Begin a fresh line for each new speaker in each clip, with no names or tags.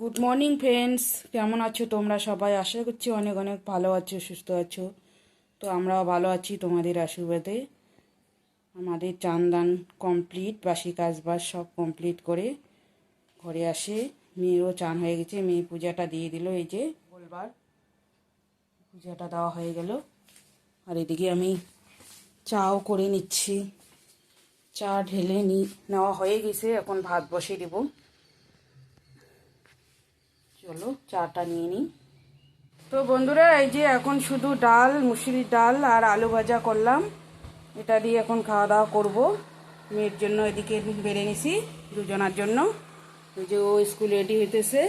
Good morning friends কেমন আছো তোমরা সবাই? আশা করছি অনেক অনেক ভালো আছো, সুস্থ আছো। তো আমরাও ভালো আছি তোমাদের আশীর্বাদে। আমাদের চান দান কমপ্লিট বাসি কাজ বাজ সব কমপ্লিট করে ঘরে আসে। মেয়েরও চান হয়ে গেছে, মেয়ে পূজাটা দিয়ে দিল এই যে বলবার পূজাটা দেওয়া হয়ে গেল। আর এদিকে আমি চাও করে নিচ্ছি। চা ঢেলে নি নেওয়া হয়ে গেছে, এখন ভাত বসিয়ে দেবো। চলো চাটা নিয়ে নিই। তো বন্ধুরা এই যে এখন শুধু ডাল মুসুরির ডাল আর আলু ভাজা করলাম। এটা দিয়ে এখন খাওয়া দাওয়া করব। মেয়ের জন্য এদিকে বেড়ে নিছি দুজনার জন্য। ওই যে ও স্কুলে রেডি হইতেছে।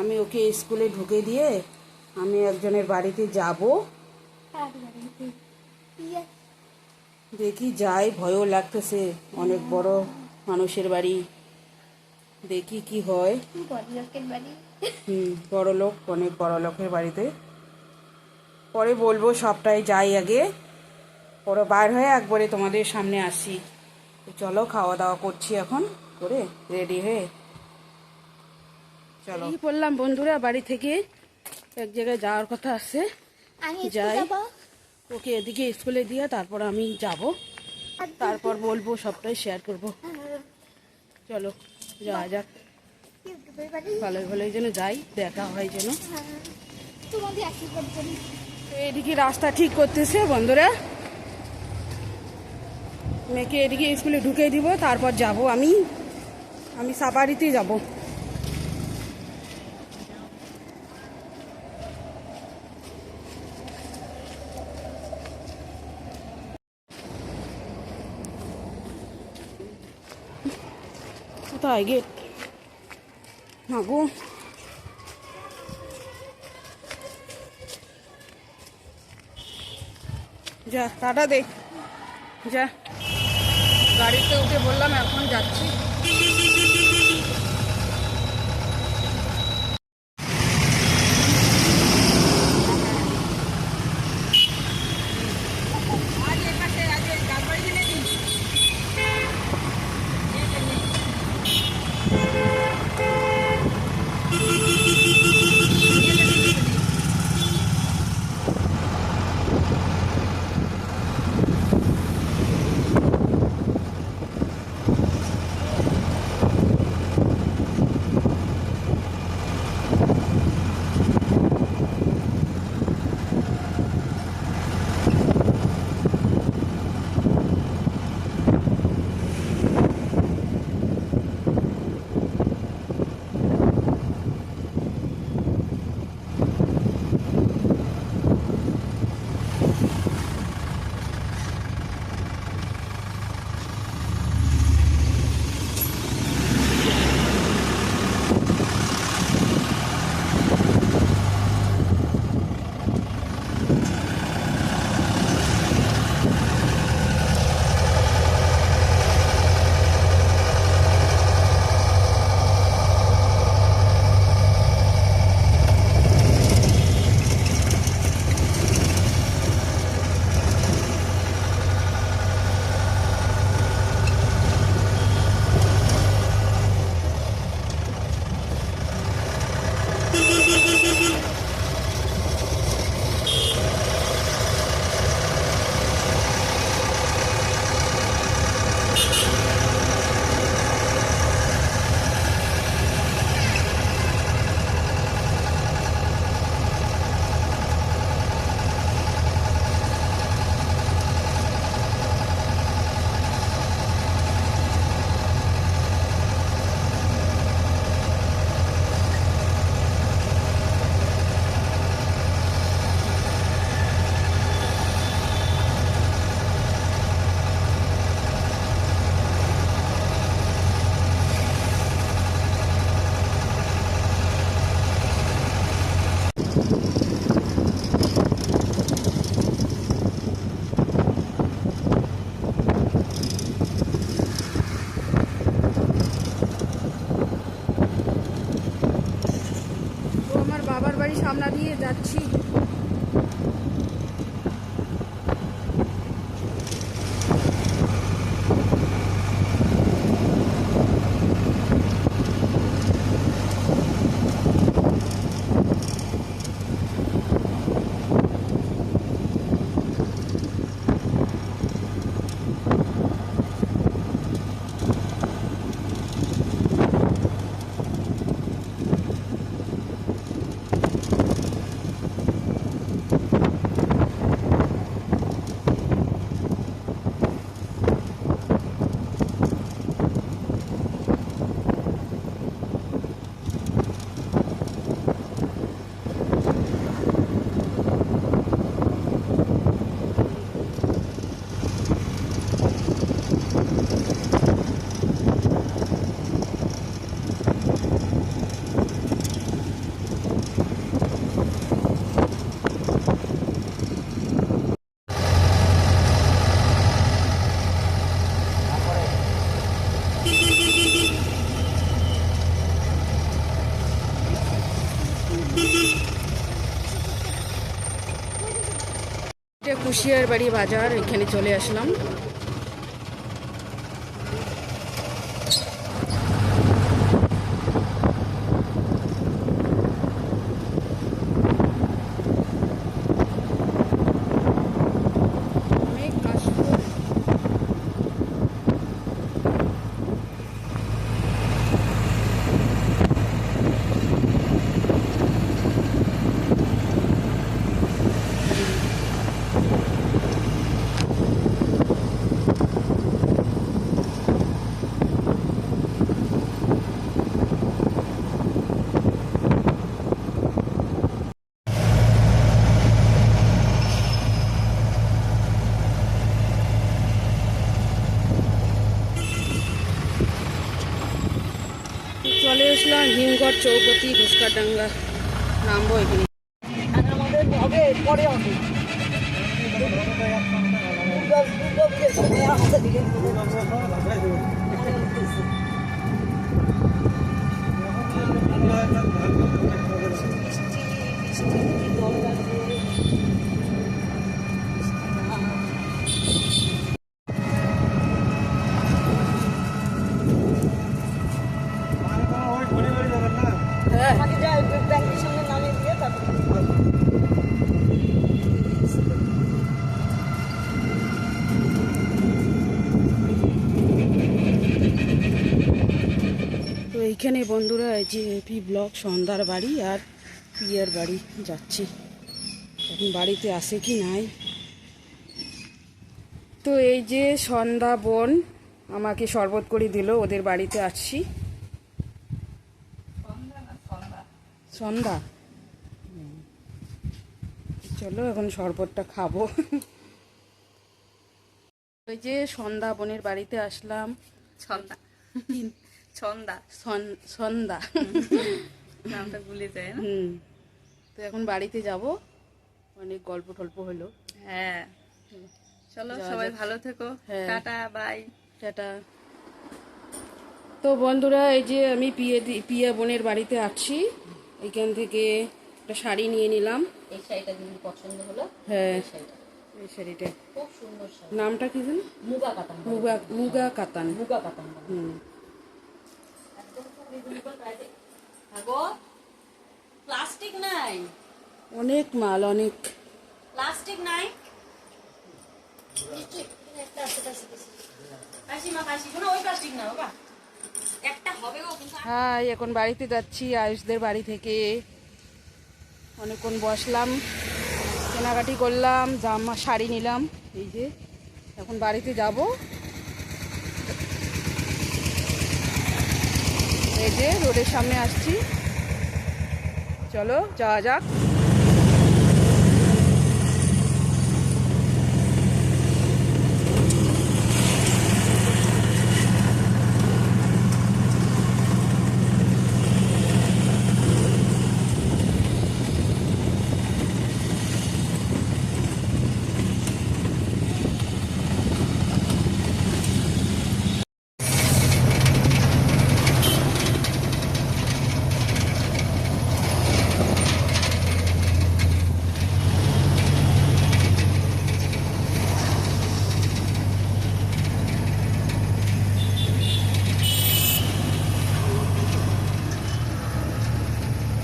আমি ওকে স্কুলে ঢুকে দিয়ে আমি একজনের বাড়িতে যাব। দেখি যাই ভয়ও লাগতেছে। অনেক বড় মানুষের বাড়ি। দেখি কি হয়।
বাড়ি
হুম বড় লোক অনেক বড় লোকের বাড়িতে। পরে বলব সবটাই যাই আগে। পরে বার হয়ে একবারে তোমাদের সামনে আসি। চলো খাওয়া দাওয়া করছি এখন করে রেডি হয়ে। চলো। এই বললাম বন্ধুরা বাড়ি থেকে এক জায়গায় যাওয়ার কথা আছে।
আমি
যাই। ওকে এদিকে স্কুলে দিয়ে তারপর আমি যাব। তারপর বলব সবটাই শেয়ার করব। চলো যাওয়া যাক। ভালোই ভালোই যেন যাই, দেখা হয় যেন। এদিকে রাস্তা ঠিক করতেছে বন্ধুরা। মেয়েকে এদিকে স্কুলে ঢুকে দিব, তারপর যাব আমি। আমি সাফারিতে যাব। কোথায় গেট? মাগো যা টাটা দে। যা। গাড়িতে উঠে বললাম এখন যাচ্ছি। যাচ্ছি। কুশিয়ার বাড়ি বাজার এখানে চলে আসলাম অনেক কাশফুল চলে আসলাম হিমঘর চৌপতি ঘুসকাডাঙ্গা নামবো এখানে।
পরে হবে
হ্যাঁ
আমাকে ব্যাংকের
এইখানে বন্ধুরা, এই যে পি ব্লক, সন্ধ্যার বাড়ি আর পিয়ার বাড়ি যাচ্ছি। এখন বাড়িতে আসে কি নাই? তো এই যে সন্ধ্যা বোন আমাকে শরবত করে দিল, ওদের বাড়িতে আসছি। সন্ধ্যা। চলো এখন শরবতটা খাব। ওই যে সন্ধ্যা বোনের বাড়িতে আসলাম। সন্ধ্যা।
নামটা ভুলে যায় না?
হুম। তো এখন বাড়িতে যাব। অনেক গল্প টল্প হলো।
হ্যাঁ। চলো সবাই ভালো থেকো।
হ্যাঁ।
Tata bye.
টাটা। তো বন্ধুরা এই যে আমি পিয়ে পিয়া বোনের বাড়িতে আছি এখান থেকে একটা শাড়ি নিয়ে নিলাম।
এই শাড়িটা পছন্দ হলো
হ্যাঁ।
এই শাড়িটা। খুব সুন্দর শাড়ি।
নামটা কি জানি
মুগা কাতান
মুগা মুগা কাতান।
মুগা কাতান
হুম।
একদম খুব রিজনেবল প্রাইসে আগো প্লাস্টিক নাই।
অনেক মাল অনেক।
প্লাস্টিক নাই। কাশি মা কাশি শোনো ওই প্লাস্টিক না বাবা
হাই, এখন বাড়িতে যাচ্ছি, আয়ুষদের বাড়ি থেকে। অনেকক্ষণ বসলাম, কেনাকাটি করলাম, জামা শাড়ি নিলাম। এই যে, এখন বাড়িতে যাব। এই যে, রোডের সামনে আসছি। চলো, যাওয়া যাক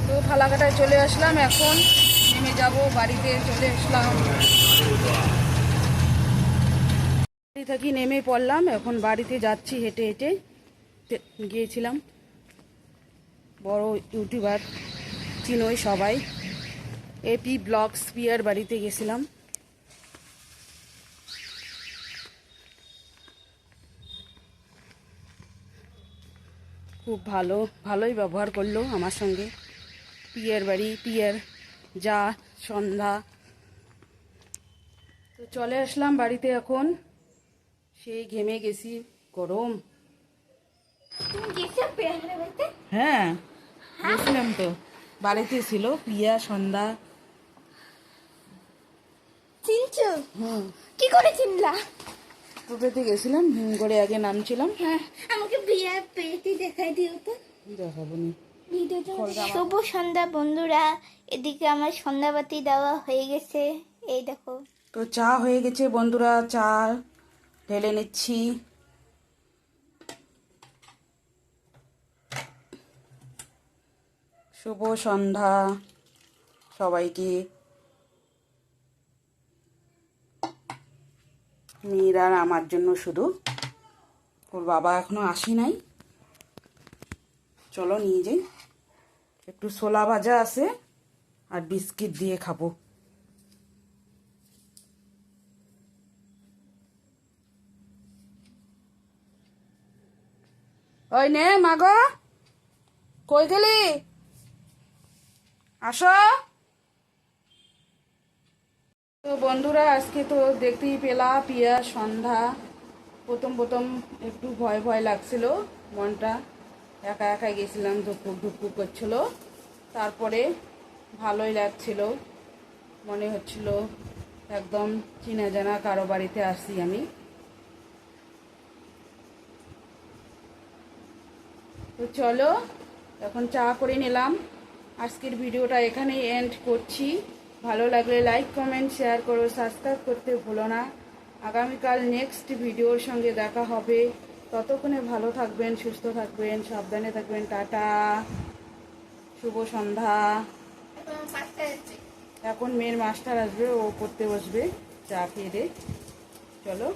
তো ফালাকাটায় চলে আসলাম, এখন নেমে যাব, বাড়িতে চলে আসলাম। বাড়ি থাকি, নেমে পড়লাম, এখন বাড়িতে যাচ্ছি হেঁটে হেঁটে। গিয়েছিলাম। বড় ইউটিউবার, চিনোই সবাই। এপি ব্লগস পিয়ার বাড়িতে গেছিলাম। খুব ভালো, ভালোই ব্যবহার করল আমার সঙ্গে। পিয়ের বাড়ি পিয়ের যা সন্ধ্যা। তো চলে আসলাম বাড়িতে এখন। সেই ঘেমে গেছি গরম।
বাড়িতে?
হ্যাঁ গেছিলাম তো। বাড়িতে ছিল পিয়া সন্ধ্যা।
চিনছো?
হুম।
কি করে চিনলা?
টোটোতে গেছিলাম করে আগে নামছিলাম।
হ্যাঁ আমাকে বিয়ে পেয়েটি দেখাই দিও তো।
দেখাবো নি?
শুভ সন্ধ্যা, বন্ধুরা। এদিকে আমার সন্ধ্যাবাতি দেওয়া হয়ে গেছে। এই দেখো।
তো চা হয়ে গেছে, বন্ধুরা। চা ঢেলে নিচ্ছি। শুভ সন্ধ্যা সবাইকে। মেয়েরা আমার জন্য শুধু। ওর বাবা এখনও আসি নাই। চলো নিয়ে যাই। একটু ছোলা ভাজা আছে আর বিস্কিট দিয়ে খাব। ওই নে মাগো, কই গেলি? আসো। তো বন্ধুরা, আজকে তো দেখতেই পেলা পিয়া সন্ধ্যা। প্রথম প্রথম একটু ভয় ভয় লাগছিল মনটা। একা একা গেছিলাম ধুপুক ধুপুক করছিল। তারপরে ভালোই লাগছিল। মনে হচ্ছিল একদম চিনা জানা কারও বাড়িতে আসি আমি। তো চলো, এখন চা করে নিলাম। আজকের ভিডিওটা এখানেই এন্ড করছি। ভালো লাগলে লাইক কমেন্ট শেয়ার করো সাবস্ক্রাইব করতে ভুলো না। আগামীকাল নেক্সট ভিডিওর সঙ্গে দেখা হবে। ততক্ষণে ভালো থাকবেন, সুস্থ থাকবেন, সাবধানে থাকবেন, টাটা, শুভ সন্ধ্যা। এখন মেয়ের মাস্টার আসবে, ও পড়তে বসবে, চা খেয়ে চলো।